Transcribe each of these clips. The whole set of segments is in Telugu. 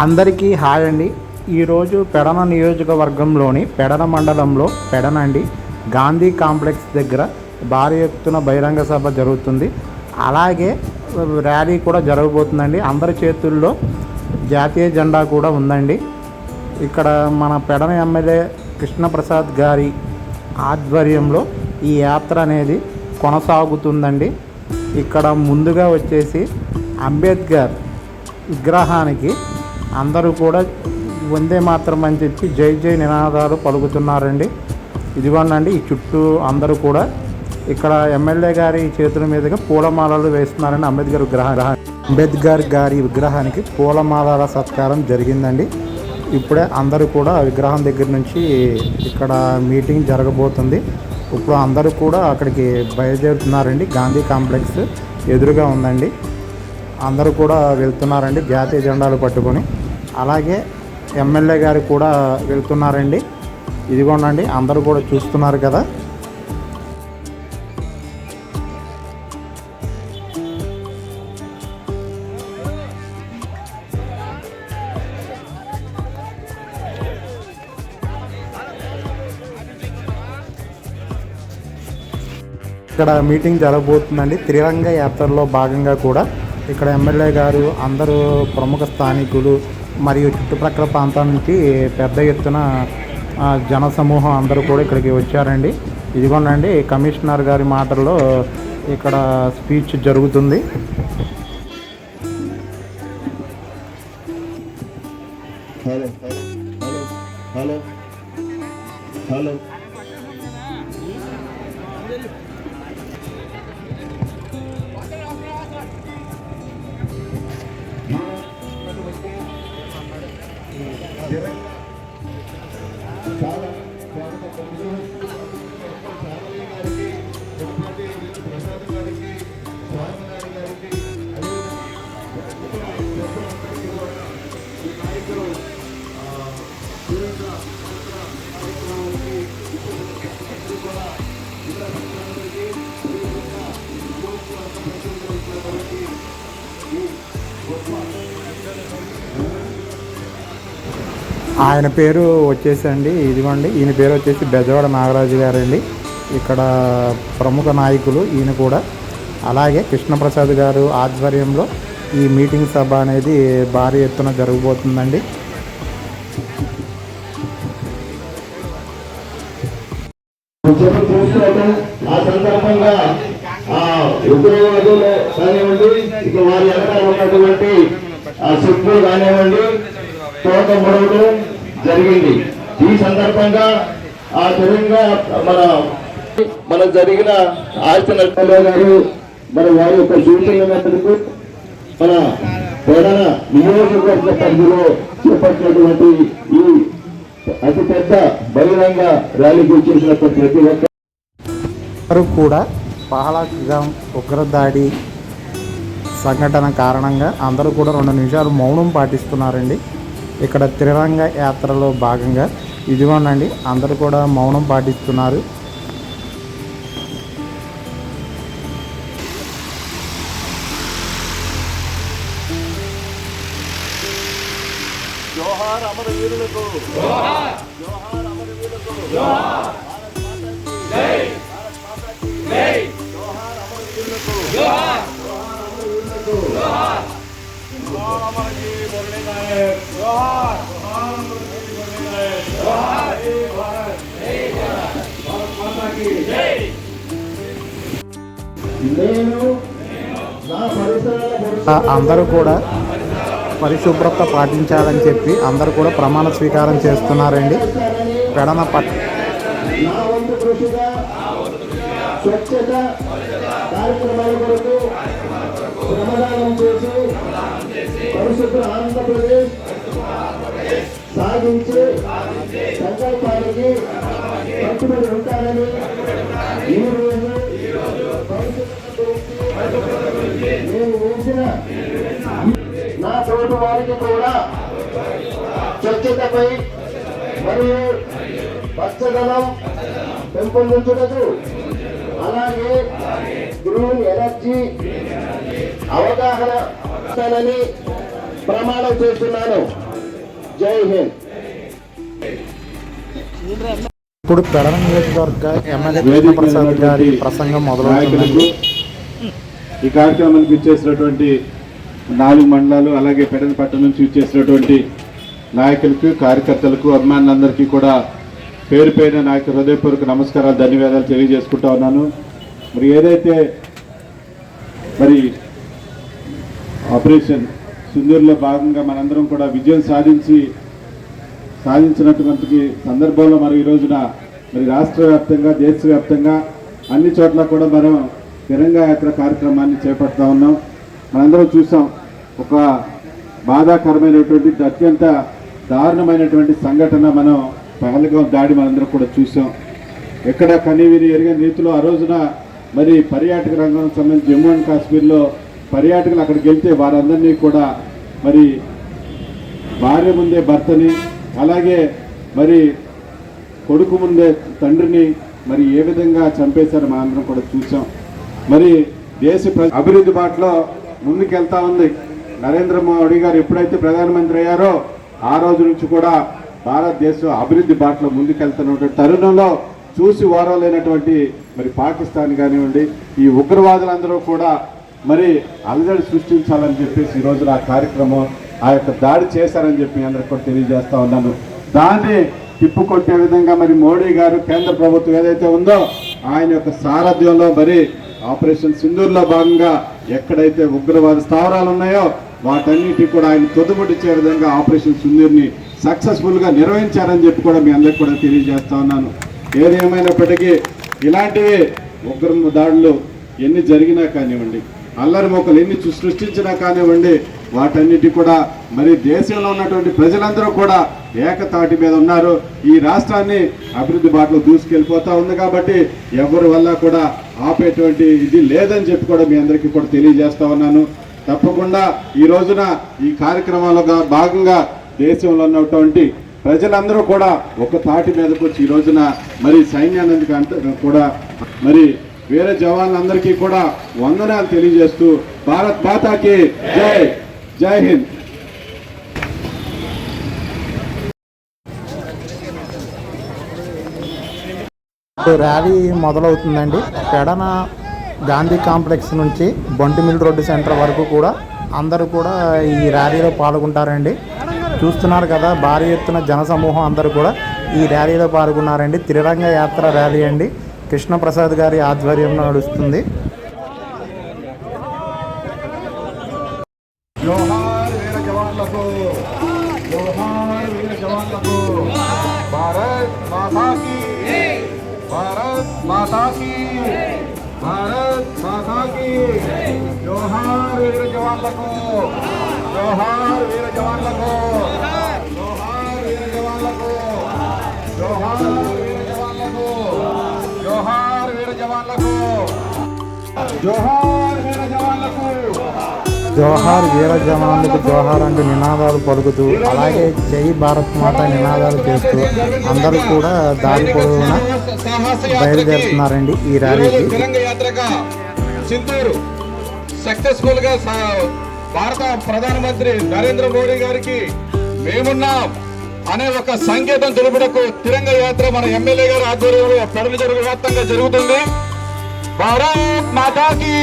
అందరికీ హాయ్ అండి. ఈరోజు పెడన నియోజకవర్గంలోని పెడన మండలంలో పెడన అండి గాంధీ కాంప్లెక్స్ దగ్గర భారీ ఎత్తున బహిరంగ సభ జరుగుతుంది. అలాగే ర్యాలీ కూడా జరగబోతుందండి. అందరి చేతుల్లో జాతీయ జెండా కూడా ఉందండి. ఇక్కడ మన పెడన ఎమ్మెల్యే కృష్ణప్రసాద్ గారి ఆధ్వర్యంలో ఈ యాత్ర అనేది కొనసాగుతుందండి. ఇక్కడ ముందుగా వచ్చేసి అంబేద్కర్ విగ్రహానికి అందరూ కూడా వందే మాత్రం అని చెప్పి జై జై నినాదాలు పలుకుతున్నారండి. ఇదిగోనండి ఈ చుట్టూ అందరూ కూడా ఇక్కడ ఎమ్మెల్యే గారి చేతుల మీదుగా పూలమాలలు వేస్తున్నారని అంబేద్కర్ విగ్రహ అంబేద్కర్ గారి విగ్రహానికి పూలమాలల సత్కారం జరిగిందండి. ఇప్పుడే అందరూ కూడా విగ్రహం దగ్గర నుంచి ఇక్కడ మీటింగ్ జరగబోతుంది. ఇప్పుడు అందరూ కూడా అక్కడికి బయలుదేరుతున్నారండి. గాంధీ కాంప్లెక్స్ ఎదురుగా ఉందండి. అందరూ కూడా వెళ్తున్నారండి. జాతీయ జెండాలు పట్టుకొని. అలాగే ఎమ్మెల్యే గారు కూడా వెళ్తున్నారండి. ఇదిగోనండి అందరూ కూడా చూస్తున్నారు కదా. ఇక్కడ మీటింగ్ జరగబోతుందండి. త్రిరంగ యాత్రలో భాగంగా కూడా ఇక్కడ ఎమ్మెల్యే గారు అందరూ ప్రముఖ స్థానికులు మరియు చుట్టుప్రక్కల ప్రాంతాల నుంచి పెద్ద ఎత్తున జన సమూహం అందరూ కూడా ఇక్కడికి వచ్చారండి. ఇదిగోనండి కమిషనర్ గారి మాటల్లో ఇక్కడ స్పీచ్ జరుగుతుంది. Hello hello hello. ఆయన పేరు వచ్చేసండి ఇదిగోండి. ఈయన పేరు వచ్చేసి బెజవాడ నాగరాజు గారండి. ఇక్కడ ప్రముఖ నాయకులు ఈయన కూడా. అలాగే కృష్ణప్రసాద్ గారు ఆధ్వర్యంలో ఈ మీటింగ్ సభ అనేది భారీ ఎత్తున జరగబోతుందండి. ఆ సందర్భంగా కానివ్వండి ఇక వారి వెనకాల ఉన్నటువంటి కానివ్వండి తోట ముడవడం జరిగింది. ఈ సందర్భంగా ఆ తెలంగా మన మన జరిగిన ఆస్తి గారు మన వారి యొక్క జీవితంలో మన ప్రధాన నియోజకవర్గ పరిధిలో చేపట్టినటువంటి ఈ అతి పెద్ద బహిరంగ ర్యాలీకి వచ్చేసినటువంటి ప్రతి ఒక్కరు కూడా పహలాగాం ఉగ్రదాడి సంఘటన కారణంగా అందరూ కూడా రెండు నిమిషాలు మౌనం పాటిస్తున్నారండి. ఇక్కడ త్రిరంగ యాత్రలో భాగంగా ఇదిగోనండి అందరూ కూడా మౌనం పాటిస్తున్నారు. జోహార్ అమర వీరులకు. జోహార్ జోహార్ అమర వీరులకు. జోహార్ భారత్ జై భారత్ మాతాకి జై జోహార్ అమర వీరులకు జోహార్ జోహార్ అమర వీరులకు జోహార్ జోహార్ నేను నా పరిసరాల అందరూ కూడా పరిశుభ్రత పాటించాలని చెప్పి అందరూ కూడా ప్రమాణ స్వీకారం చేస్తున్నారండి. పెడన పట్ స్వచ్ఛత కార్యక్రమాల కొరకు శ్రమదానం చేసి పరిశుద్ధ ఆంధ్రప్రదేశ్ సాధించి సంకల్పానికి కట్టుబడి ఉంటానని ఈ రోజు నేను వేసిన నా తోటి వారికి కూడా స్వచ్ఛతపై మరియు పచ్చదనం పెంపొందించుటకు అలాగే గ్రీన్ ఎనర్జీ అవగాహన ప్రమాణం చేస్తున్నాను. జై హింద్. ఇప్పుడు పెడన నియోజకవర్గ ఎమ్మెల్యే కృష్ణ ప్రసాద్ గారి ప్రసంగం మొదలవుతుందండి నాయకులకు ఈ కార్యక్రమానికి ఇచ్చేసినటువంటి నాలుగు మండలాలు అలాగే పెడనపట్నం నుంచి ఇచ్చేసినటువంటి నాయకులకు కార్యకర్తలకు అభిమానులందరికీ కూడా పేరు పేరున నాయకు హృదయపూర్వక నమస్కారాలు ధన్యవాదాలు తెలియజేసుకుంటా ఉన్నాను. మరి ఏదైతే మరి ఆపరేషన్ సుందూరులో భాగంగా మనందరం కూడా విజయం సాధించి సాధించినటువంటి సందర్భంలో మరి ఈ రోజున మరి రాష్ట్ర వ్యాప్తంగా దేశవ్యాప్తంగా అన్ని చోట్ల కూడా మనం తిరంగా యాత్ర కార్యక్రమాన్ని చేపడతా ఉన్నాం. మనందరం చూసాం ఒక బాధాకరమైనటువంటి అత్యంత దారుణమైనటువంటి సంఘటన మనం పహల్గాం దాడి మనందరం కూడా చూసాం. ఎక్కడ కనీవిని ఎరిగిన రీతిలో ఆ రోజున మరి పర్యాటక రంగం సంబంధించి జమ్మూ అండ్ కాశ్మీర్లో పర్యాటకులు అక్కడికి వెళ్తే వారందరినీ కూడా మరి భార్య ముందే భర్తని అలాగే మరి కొడుకు ముందే తండ్రిని మరి ఏ విధంగా చంపేశారో మనందరం అందరం కూడా చూసాం మరి దేశ ప్ర- అభివృద్ధి బాటలో ముందుకెళ్తా ఉంది. నరేంద్ర మోడీ గారు ఎప్పుడైతే ప్రధానమంత్రి అయ్యారో ఆ రోజు నుంచి కూడా భారతదేశం అభివృద్ధి బాటలో ముందుకెళ్తున్నటువంటి తరుణంలో చూసి ఓరలేనటువంటి మరి పాకిస్తాన్ కానివ్వండి ఈ ఉగ్రవాదులందరూ కూడా మరి అలజడి సృష్టించాలని చెప్పేసి ఈ రోజున ఆ కార్యక్రమం ఆ యొక్క దాడి చేశారని చెప్పి అందరికి కూడా తెలియజేస్తూ ఉన్నాను. దాన్ని తిప్పుకొట్టే విధంగా మరి మోడీ గారు కేంద్ర ప్రభుత్వం ఏదైతే ఉందో ఆయన యొక్క సారథ్యంలో మరి ఆపరేషన్ సింధూర్లో భాగంగా ఎక్కడైతే ఉగ్రవాద స్థావరాలు ఉన్నాయో వాటన్నిటి కూడా ఆయన తొదుముట్టించే విధంగా ఆపరేషన్ సింధూర్ని సక్సెస్ఫుల్గా నిర్వహించారని చెప్పి కూడా మీ అందరికి కూడా తెలియజేస్తా ఉన్నాను. ఏదేమైనప్పటికీ ఇలాంటివి ఉగ్ర దాడులు ఎన్ని జరిగినా కానివ్వండి అల్లరి మొక్కలు ఎన్ని సృ- సృష్టించినా కానివ్వండి వాటన్నిటి కూడా మరి దేశంలో ఉన్నటువంటి ప్రజలందరూ కూడా ఏకతాటి మీద ఉన్నారు. ఈ రాష్ట్రాన్ని అభివృద్ధి బాటలో దూసుకెళ్ళిపోతూ ఉంది కాబట్టి ఎవరి వల్ల కూడా ఆపేటువంటి ఇది లేదని చెప్పి కూడా మీ అందరికీ కూడా తెలియజేస్తా ఉన్నాను. తప్పకుండా ఈ రోజున ఈ కార్యక్రమంలో భాగంగా దేశంలో ఉన్నటువంటి ప్రజలందరూ కూడా ఒక తాటి మీదకి వచ్చి ఈ రోజున మరి సైన్యానందుకు అంత కూడా మరి వేరే జవాన్లందరికీ కూడా వందనాలు తెలియజేస్తూ భారత్ మాతాకి జై జై హింద్. ర్యాలీ మొదలవుతుందండి. పెడన గాంధీ కాంప్లెక్స్ నుంచి బొంటిమిల్ రోడ్డు సెంటర్ వరకు కూడా అందరూ కూడా ఈ ర్యాలీలో పాల్గొంటారండి. చూస్తున్నారు కదా భారీ ఎత్తున జనసమూహం అందరూ కూడా ఈ ర్యాలీలో పాల్గొన్నారండి. త్రిరంగ యాత్ర ర్యాలీ అండి. కృష్ణప్రసాద్ గారి ఆధ్వర్యంలో నడుస్తుంది. జవాన్లకు జోహార్ వీర జవాన్లకు జవాన్లకు జోహార్ వీర జవాన్లకు జోహార్ వీర జవాన్లకు జోహార్ అంటూ నినాదాలు పలుకుతూ అలాగే జై భారత్ మాత నినాదాలు చేస్తూ అందరూ కూడా దారి పొడవునా బయలుదేరుతున్నారండి ఈ ర్యాలీకి. సింధూరు సక్సెస్ఫుల్గా భారత ప్రధానమంత్రి నరేంద్ర మోడీ గారికి మేమున్నాం అనే ఒక సంకేతం తెలుపుటకు తిరంగ యాత్ర మన ఎమ్మెల్యే గారి ఆధ్వర్యంలో పెడల జరుగు వ్యాప్తంగా జరుగుతుంది. భారత్ మాతాకి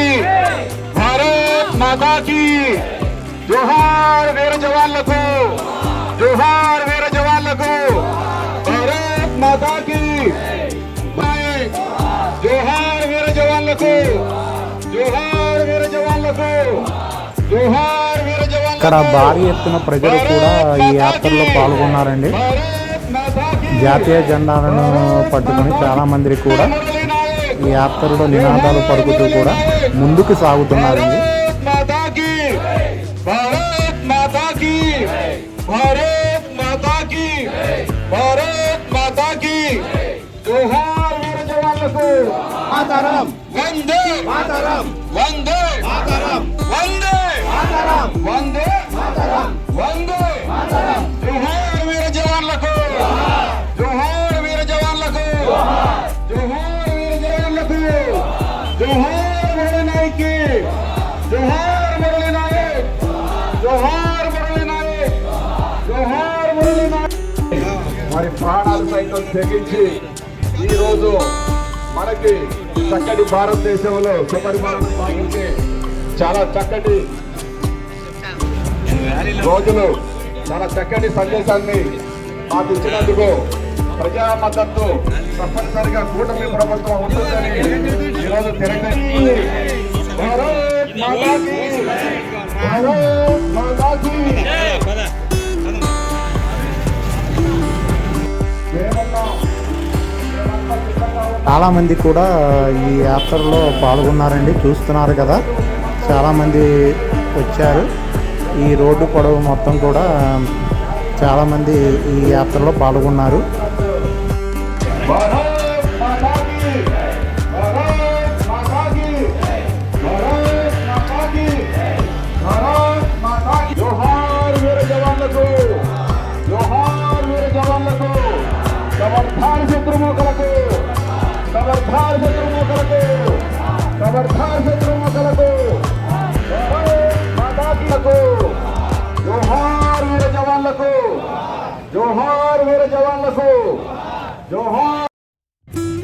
భారత్ మాతాకి జోహార్ వీర జవాన్లకు జోహార్ వీర జవాన్లకు భారత్ మాతాకి జోహార్ వీర జవాన్లకు జోహార్ వీర జవాన్లకు జోహార్ వీర జవాన్లకు ఇక్కడ భారీ ఎత్తున ప్రజలు కూడా ఈ యాత్రలో పాల్గొన్నారండి. జాతీయ జెండాలను పట్టుకొని చాలా మంది కూడా ఈ యాత్రలో నినాదాలు పలుకుతూ కూడా ముందుకు సాగుతున్నారండి. మాతారం. వందే మాతారం. వందే మాతారం. వందే మాతారం. వందే మాతారం. వందే మరి ప్రాణాలు సైతం తెగించి ఈరోజు మనకి చక్కటి భారతదేశంలో సుపరిమాణం చాలా చక్కటి రోజులు చాలా చక్కటి సందేశాన్ని మాకు ఇచ్చినందుకు ప్రజా మద్దతు తప్పనిసరిగా కూటమి ప్రభుత్వం ఉంటుందని ఈరోజు భారత్ మాతాకి! భారత్ మాతాకి! చాలామంది కూడా ఈ యాత్రలో పాల్గొన్నారండి చూస్తున్నారు కదా. చాలామంది వచ్చారు. ఈ రోడ్డు పొడవు మొత్తం కూడా చాలామంది ఈ యాత్రలో పాల్గొన్నారు.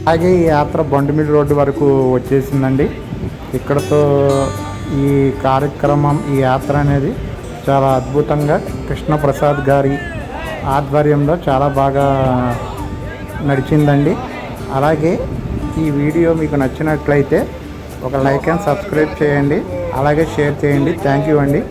అలాగే ఈ యాత్ర బండిమిడి రోడ్డు వరకు వచ్చేసిందండి. ఇక్కడతో ఈ కార్యక్రమం ఈ యాత్ర అనేది చాలా అద్భుతంగా కృష్ణప్రసాద్ గారి ఆధ్వర్యంలో చాలా బాగా నడిచిందండి. అలాగే ఈ వీడియో మీకు నచ్చినట్లయితే ఒక లైక్ అండ్ సబ్స్క్రైబ్ చేయండి. అలాగే షేర్ చేయండి. థ్యాంక్ యూ అండి.